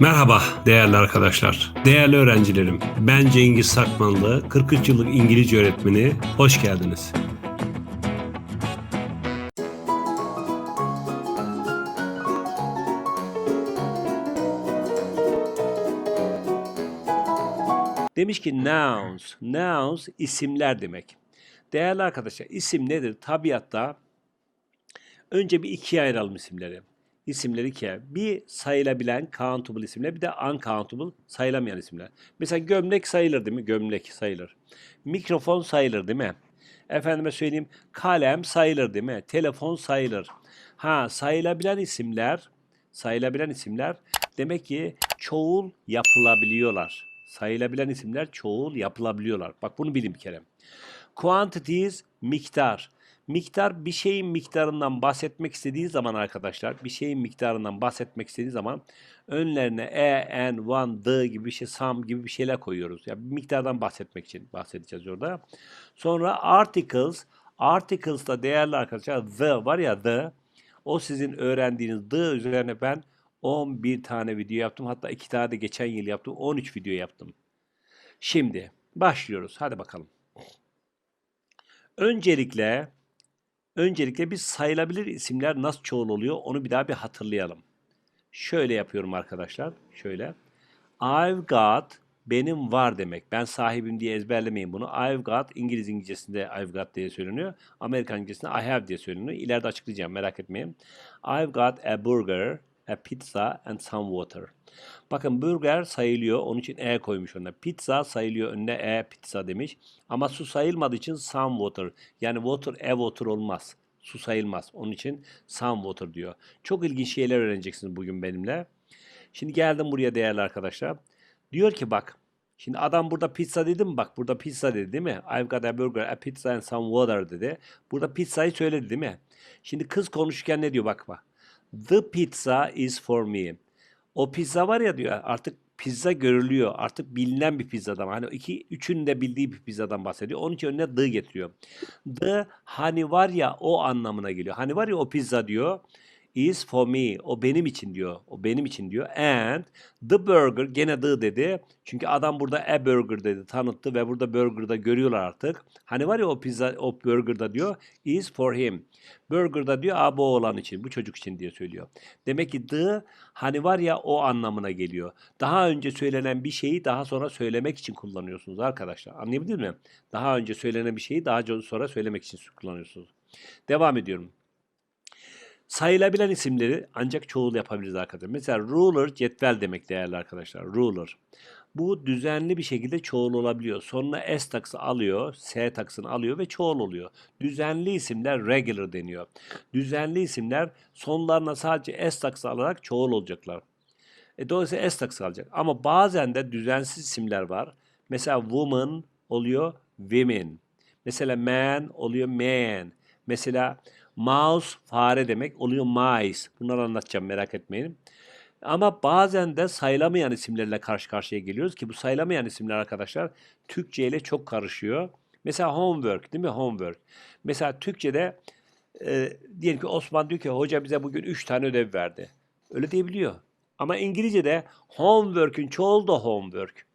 Merhaba değerli arkadaşlar, değerli öğrencilerim. Ben Cengiz Sakmanlı, 43 yıllık İngilizce öğretmeni. Hoş geldiniz. Demiş ki nouns. Nouns isimler demek. Değerli arkadaşlar isim nedir? Tabiatta önce bir ikiye ayıralım isimleri. İsimleri ikiye. Bir sayılabilen countable isimler bir de uncountable sayılamayan isimler. Mesela gömlek sayılır değil mi? Gömlek sayılır. Mikrofon sayılır değil mi? Efendime söyleyeyim kalem sayılır değil mi? Telefon sayılır. Ha sayılabilen isimler sayılabilen isimler demek ki çoğul yapılabiliyorlar. Sayılabilen isimler çoğul yapılabiliyorlar. Bak bunu bilin bir kere. Quantities miktar. Miktar bir şeyin miktarından bahsetmek istediği zaman arkadaşlar, bir şeyin miktarından bahsetmek istediği zaman önlerine e, n, one, the gibi bir şey, some gibi bir şeyler koyuyoruz. Yani bir miktardan bahsetmek için bahsedeceğiz orada. Sonra articles, articles da değerli arkadaşlar the var ya the, o sizin öğrendiğiniz the üzerine ben 11 tane video yaptım. Hatta 2 tane de geçen yıl yaptım. 13 video yaptım. Şimdi başlıyoruz. Hadi bakalım. Öncelikle öncelikle biz sayılabilir isimler nasıl çoğul oluyor onu bir daha bir hatırlayalım. Şöyle yapıyorum arkadaşlar. Şöyle. I've got benim var demek. Ben sahibim diye ezberlemeyin bunu. I've got İngiliz İngilizcesinde I've got diye söyleniyor. Amerikan İngilizcesinde I have diye söyleniyor. İleride açıklayacağım merak etmeyin. I've got a burger, a pizza and some water. Bakın burger sayılıyor. Onun için e koymuş önüne. Pizza sayılıyor. Önüne e pizza demiş. Ama su sayılmadığı için some water. Yani water e water olmaz. Su sayılmaz. Onun için some water diyor. Çok ilginç şeyler öğreneceksiniz bugün benimle. Şimdi geldim buraya değerli arkadaşlar. Diyor ki bak. Şimdi adam burada pizza dedi mi? Bak burada pizza dedi değil mi? I've got a burger, a pizza and some water dedi. Burada pizzayı söyledi değil mi? Şimdi kız konuşurken ne diyor bak bak. The pizza is for me. O pizza var ya diyor artık pizza görülüyor. Artık bilinen bir pizzadan. Hani iki, üçün de bildiği bir pizzadan bahsediyor. Onun için önüne the getiriyor. The hani var ya o anlamına geliyor. Hani var ya o pizza diyor. Is for me. O benim için diyor. O benim için diyor. And the burger gene the dedi. Çünkü adam burada a burger dedi. Tanıttı ve burada burger'da görüyorlar artık. Hani var ya o pizza o burger'da diyor is for him. Burger'da diyor a bu oğlan için, bu çocuk için diye söylüyor. Demek ki the hani var ya o anlamına geliyor. Daha önce söylenen bir şeyi daha sonra söylemek için kullanıyorsunuz arkadaşlar. Anlayabildiniz mi? Daha önce söylenen bir şeyi daha sonra söylemek için kullanıyorsunuz. Devam ediyorum. Sayılabilen isimleri ancak çoğul yapabiliriz arkadaşlar. Mesela ruler cetvel demek değerli arkadaşlar. Ruler. Bu düzenli bir şekilde çoğul olabiliyor. Sonuna S taksı alıyor, S taksını alıyor ve çoğul oluyor. Düzenli isimler regular deniyor. Düzenli isimler sonlarına sadece S taksı alarak çoğul olacaklar. E, dolayısıyla S taksı alacak. Ama bazen de düzensiz isimler var. Mesela woman oluyor women. Mesela man oluyor man. Mesela mouse fare demek oluyor mice. Bunları anlatacağım merak etmeyin. Ama bazen de sayılamayan isimlerle karşı karşıya geliyoruz ki bu sayılamayan isimler arkadaşlar Türkçe ile çok karışıyor. Mesela homework değil mi? Homework. Mesela Türkçe'de e, diyelim ki Osman diyor ki hoca bize bugün 3 tane ödev verdi. Öyle diyebiliyor. Ama İngilizce'de homework'ün çoğulu da homework.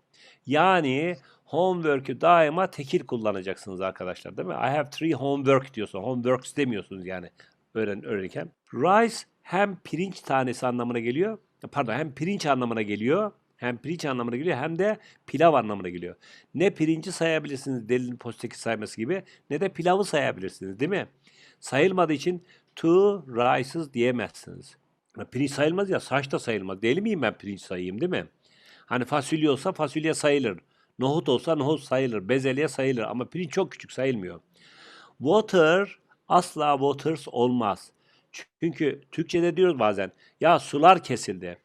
Yani homework'ü daima tekil kullanacaksınız arkadaşlar değil mi? I have three homework diyorsun. Homeworks demiyorsunuz yani öğren öğrenirken. Rice hem pirinç tanesi anlamına geliyor. Pardon hem pirinç anlamına geliyor. Hem pirinç anlamına geliyor hem de pilav anlamına geliyor. Ne pirinci sayabilirsiniz delinin posteki sayması gibi ne de pilavı sayabilirsiniz değil mi? Sayılmadığı için two rices diyemezsiniz. Pirinç sayılmaz ya saç da sayılmaz. Deli miyim ben pirinç sayayım değil mi? Hani fasulye olsa fasulye sayılır. Nohut olsa nohut sayılır. Bezelye sayılır ama pirinç çok küçük sayılmıyor. Water asla waters olmaz. Çünkü Türkçe'de diyoruz bazen ya sular kesildi.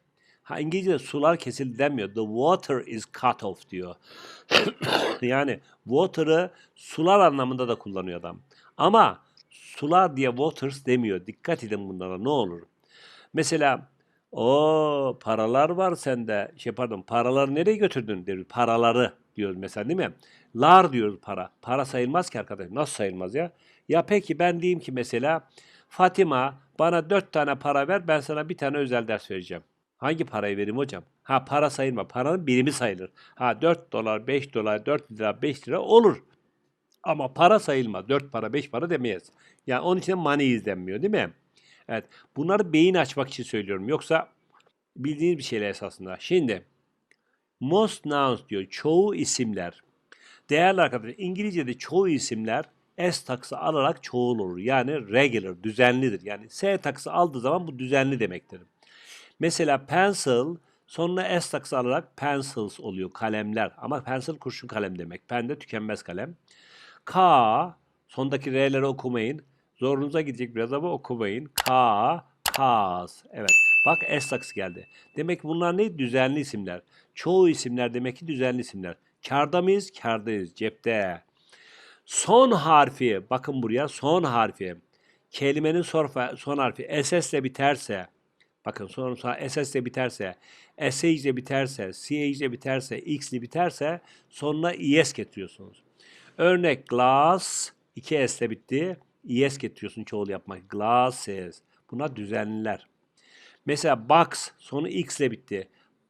Ha İngilizce'de sular kesildi demiyor. The water is cut off diyor. yani water'ı sular anlamında da kullanıyor adam. Ama sular diye waters demiyor. Dikkat edin bunlara ne olur. Mesela o paralar var sende. Şey pardon paraları nereye götürdün diyor. Paraları diyoruz mesela değil mi? Lar diyoruz para. Para sayılmaz ki arkadaşım. Nasıl sayılmaz ya? Ya peki ben diyeyim ki mesela Fatima bana dört tane para ver ben sana bir tane özel ders vereceğim. Hangi parayı vereyim hocam? Ha para sayılma. Paranın birimi sayılır. Ha 4 dolar, 5 dolar, 4 lira, 5 lira olur. Ama para sayılmaz. 4 para, 5 para demeyiz. Yani onun için money izlenmiyor değil mi? Evet. Bunları beyin açmak için söylüyorum. Yoksa bildiğiniz bir şeyler esasında. Şimdi most nouns diyor. Çoğu isimler. Değerli arkadaşlar İngilizce'de çoğu isimler S taksı alarak çoğul olur. Yani regular, düzenlidir. Yani S taksı aldığı zaman bu düzenli demektir. Mesela pencil sonuna S taksı alarak pencils oluyor. Kalemler. Ama pencil kurşun kalem demek. Pen de tükenmez kalem. K sondaki R'leri okumayın. Zorunuza gidecek biraz ama okumayın. K, Kaz. Evet. Bak S taksı geldi. Demek bunlar ne? Düzenli isimler. Çoğu isimler demek ki düzenli isimler. Karda mıyız? Kardayız. Cepte. Son harfi, bakın buraya son harfi. Kelimenin son, harfi SS ile biterse, bakın son, son SS ile biterse, SH ile biterse, CH ile biterse, X ile biterse sonuna ES getiriyorsunuz. Örnek glass, 2 S ile bitti. ES getiriyorsun çoğul yapmak. Glasses. Buna düzenliler. Mesela box sonu X ile bitti.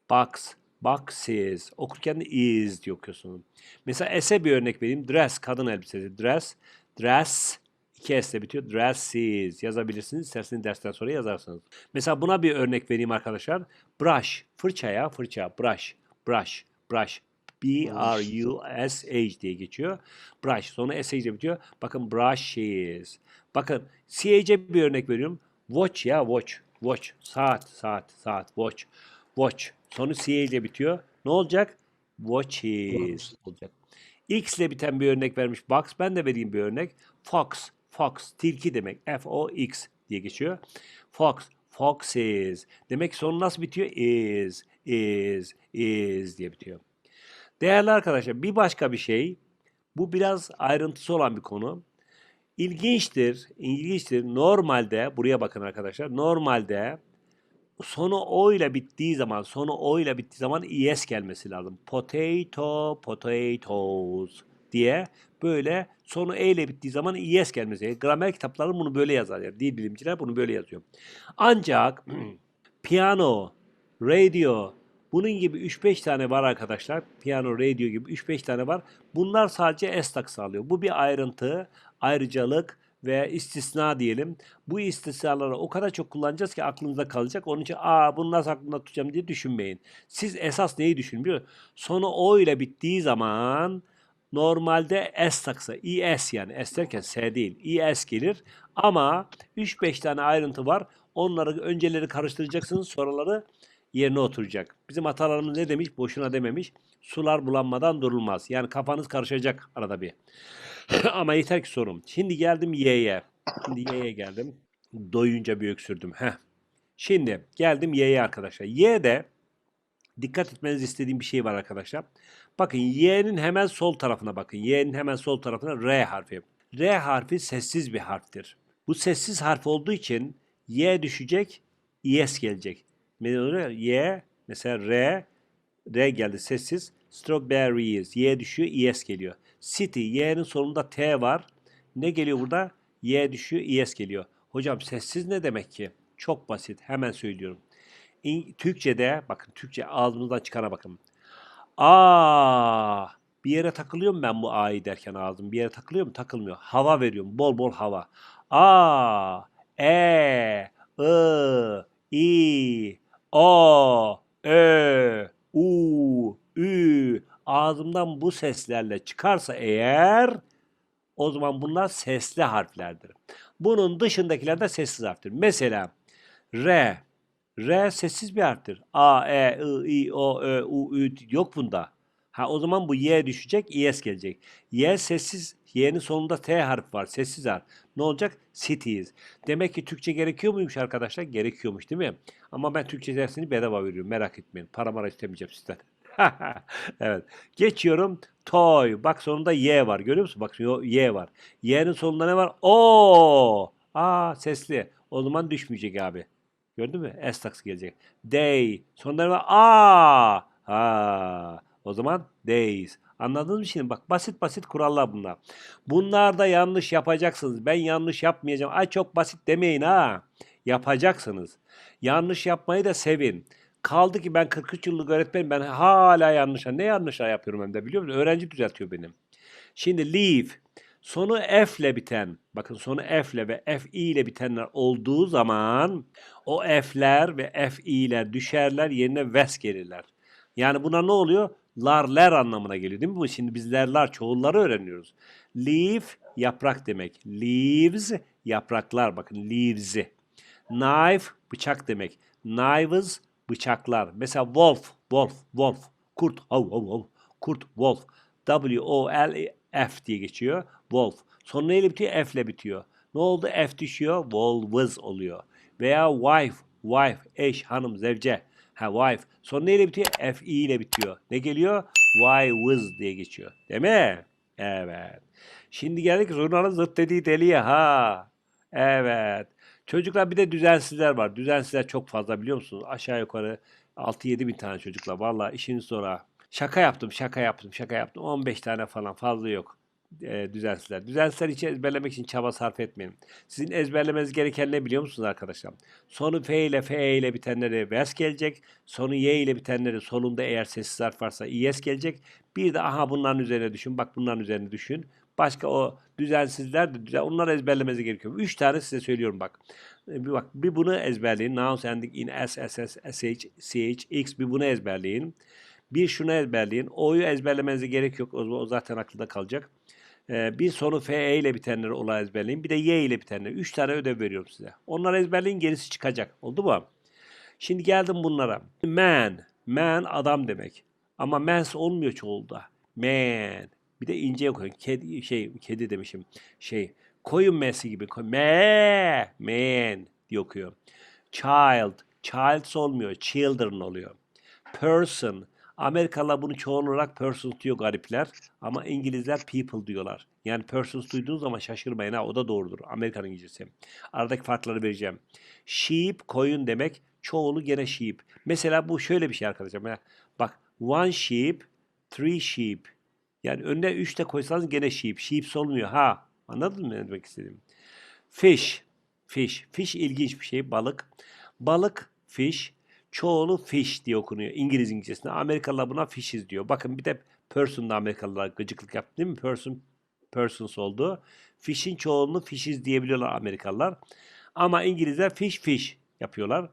Box, boxes. Okurken de is diye okuyorsun. Mesela S'e bir örnek vereyim. Dress, kadın elbisesi. Dress, dress. iki S ile bitiyor. Dresses yazabilirsiniz. İsterseniz dersten sonra yazarsınız. Mesela buna bir örnek vereyim arkadaşlar. Brush, fırça ya, fırça. Brush, brush, brush. B-R-U-S-H diye geçiyor. Brush. Sonra S ile bitiyor. Bakın brushes. Bakın CH'e bir örnek veriyorum. Watch ya watch. Watch. Saat, saat, saat. Watch. Watch. Sonu CH ile bitiyor. Ne olacak? Watches olacak. X ile biten bir örnek vermiş Box. Ben de vereyim bir örnek. Fox. Fox. Tilki demek. F-O-X diye geçiyor. Fox. Foxes. Demek ki sonu nasıl bitiyor? Is. Is. Is diye bitiyor. Değerli arkadaşlar bir başka bir şey. Bu biraz ayrıntısı olan bir konu. İlginçtir, ilginçtir. Normalde, buraya bakın arkadaşlar. Normalde sonu o ile bittiği zaman, sonu o ile bittiği zaman es gelmesi lazım. Potato, potatoes diye böyle sonu e ile bittiği zaman es gelmesi. Yani gramer kitapları bunu böyle yazar. Yani dil bilimciler bunu böyle yazıyor. Ancak piyano, radio, bunun gibi 3-5 tane var arkadaşlar. Piyano, radio gibi 3-5 tane var. Bunlar sadece S taksı alıyor. Bu bir ayrıntı, ayrıcalık ve istisna diyelim. Bu istisnaları o kadar çok kullanacağız ki aklınızda kalacak. Onun için aa bunu nasıl aklımda tutacağım diye düşünmeyin. Siz esas neyi düşünün biliyor musunuz? Sonu O ile bittiği zaman normalde S taksa, ES yani S derken S değil, ES gelir. Ama 3-5 tane ayrıntı var. Onları önceleri karıştıracaksınız, sonraları yerine oturacak. Bizim atalarımız ne demiş? Boşuna dememiş. Sular bulanmadan durulmaz. Yani kafanız karışacak arada bir. Ama yeter ki sorun. Şimdi geldim Y'ye. Şimdi Y'ye geldim. Doyunca bir öksürdüm. Heh. Şimdi geldim Y'ye arkadaşlar. Y'de dikkat etmenizi istediğim bir şey var arkadaşlar. Bakın Y'nin hemen sol tarafına bakın. Y'nin hemen sol tarafına R harfi. R harfi sessiz bir harftir. Bu sessiz harf olduğu için Y düşecek, ES gelecek. Oluyor? Y mesela R R geldi sessiz. Strawberries. Y düşüyor. ES geliyor. City. Y'nin sonunda T var. Ne geliyor burada? Y düşüyor. ES geliyor. Hocam sessiz ne demek ki? Çok basit. Hemen söylüyorum. İng- Türkçe'de bakın Türkçe ağzımızdan çıkana bakın. A bir yere takılıyor mu ben bu A'yı derken ağzım? Bir yere takılıyor mu? Takılmıyor. Hava veriyorum. Bol bol hava. A, E, I, I, O, Ö, U, Ü. Ağzımdan bu seslerle çıkarsa eğer o zaman bunlar sesli harflerdir. Bunun dışındakiler de sessiz harftir. Mesela R. R sessiz bir harftir. A, E, I, I, O, Ö, U, Ü yok bunda. Ha o zaman bu Y düşecek, İS gelecek. Y sessiz, Y'nin sonunda T harfi var, sessiz harf. Ne olacak? Cities. Demek ki Türkçe gerekiyor muymuş arkadaşlar? Gerekiyormuş değil mi? Ama ben Türkçe dersini bedava veriyorum, merak etmeyin. Para mara istemeyeceğim sizden. evet. Geçiyorum. Toy. Bak sonunda Y var. Görüyor musun? Bak Y var. Y'nin sonunda ne var? O. Aa sesli. O zaman düşmeyecek abi. Gördün mü? S taksı gelecek. Day. Sonunda ne var? A. Ha. O zaman days. Anladınız mı şimdi? Bak basit basit kurallar bunlar. Bunlarda yanlış yapacaksınız. Ben yanlış yapmayacağım. Ay çok basit demeyin ha. Yapacaksınız. Yanlış yapmayı da sevin. Kaldı ki ben 43 yıllık öğretmenim ben hala yanlış. Ne yanlışlar yapıyorum hem de biliyor musun? Öğrenci düzeltiyor benim. Şimdi leave sonu F ile biten bakın sonu F ile ve F i ile bitenler olduğu zaman o F'ler ve F i'ler düşerler yerine wes gelirler. Yani buna ne oluyor? Larler anlamına geliyor değil mi bu? Şimdi biz lerler çoğulları öğreniyoruz. Leaf yaprak demek. Leaves yapraklar bakın leaves'i. Knife bıçak demek. Knives bıçaklar. Mesela wolf, wolf, wolf. Kurt, hav hav hav. Kurt, wolf. W-O-L-F diye geçiyor. Wolf. Sonu neyle bitiyor? F ile bitiyor. Ne oldu? F düşüyor. Wolves oluyor. Veya wife, wife, eş, hanım, zevce. Ha wife. Sonu neyle bitiyor? F i ile bitiyor. Ne geliyor? Wives diye geçiyor. Değil mi? Evet. Şimdi geldik zurnanın zıt dediği deliye ha. Evet. Çocuklar bir de düzensizler var. Düzensizler çok fazla biliyor musunuz? Aşağı yukarı 6-7 bin tane çocuklar. Valla işin sonra. Şaka yaptım, şaka yaptım, şaka yaptım. 15 tane falan fazla yok e, düzensizler. Düzensizler için ezberlemek için çaba sarf etmeyin. Sizin ezberlemeniz gereken ne biliyor musunuz arkadaşlar? Sonu F ile F ile bitenleri vers gelecek. Sonu Y ile bitenleri solunda eğer sessiz harf varsa İS gelecek. Bir de aha bunların üzerine düşün. Bak bunların üzerine düşün. Başka o düzensizler de düzen, onları ezberlemeniz gerekiyor. Üç tane size söylüyorum bak. E, Bir bak bir bunu ezberleyin. Nouns ending in S, S, S, S, H, C, H, X bir bunu ezberleyin. Bir şunu ezberleyin. O'yu ezberlemenize gerek yok. O, o zaten akılda kalacak. Ee, bir sonu FE ile bitenleri olay ezberleyin. Bir de Y ile bitenleri. Üç tane ödev veriyorum size. Onları ezberleyin gerisi çıkacak. Oldu mu? Şimdi geldim bunlara. Man. Man adam demek. Ama mens olmuyor çoğulda. Man. Bir de ince koyun. Kedi, şey, kedi demişim. Şey, koyun mesi gibi. Koy- Me, man diye okuyor. Child. Child olmuyor. Children oluyor. Person. Amerikalılar bunu çoğul olarak persons diyor garipler. Ama İngilizler people diyorlar. Yani persons duyduğunuz zaman şaşırmayın ha o da doğrudur. Amerikan İngilizcesi. Aradaki farkları vereceğim. Sheep koyun demek. Çoğulu gene sheep. Mesela bu şöyle bir şey arkadaşlar. Bak one sheep, three sheep. Yani önüne üç de koysanız gene sheep. Sheep olmuyor ha. Anladın mı ne demek istediğimi? Fish. Fish. Fish ilginç bir şey. Balık. Balık fish. Çoğulu fish diye okunuyor İngiliz İngilizcesinde. Amerikalılar buna fishes diyor. Bakın bir de person da Amerikalılar gıcıklık yaptı değil mi? Person, persons oldu. Fish'in çoğulunu fishes diyebiliyorlar Amerikalılar. Ama İngilizler fish fish yapıyorlar.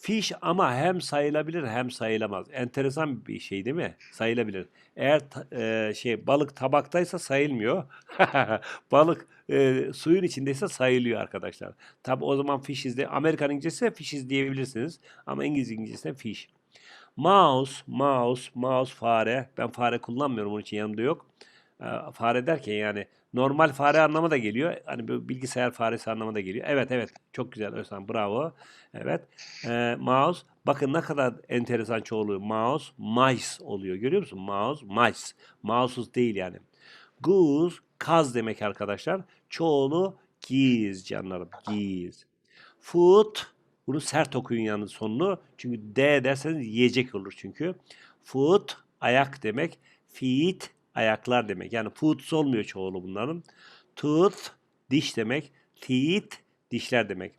Fish ama hem sayılabilir hem sayılamaz. Enteresan bir şey değil mi? Sayılabilir. Eğer e, şey balık tabaktaysa sayılmıyor. balık e, suyun içindeyse sayılıyor arkadaşlar. Tabi o zaman fishes de Amerikan İngilizcesi fishes diyebilirsiniz ama İngiliz İngilizcesi fish. Mouse, mouse, mouse fare. Ben fare kullanmıyorum onun için yanımda yok. Fare derken yani normal fare anlamı da geliyor. Hani bu bilgisayar faresi anlamı da geliyor. Evet evet çok güzel Özlem bravo. Evet. Ee, mouse bakın ne kadar enteresan çoğulu. Mouse, mice oluyor. Görüyor musun? Mouse, mice. Mouse'uz değil yani. Goose kaz demek arkadaşlar. Çoğulu geese canlarım. Geese. Foot bunu sert okuyun yalnız sonunu. Çünkü D derseniz yiyecek olur çünkü. Foot ayak demek. Feet ayaklar demek. Yani foot olmuyor çoğulu bunların. Tooth diş demek. Teeth dişler demek.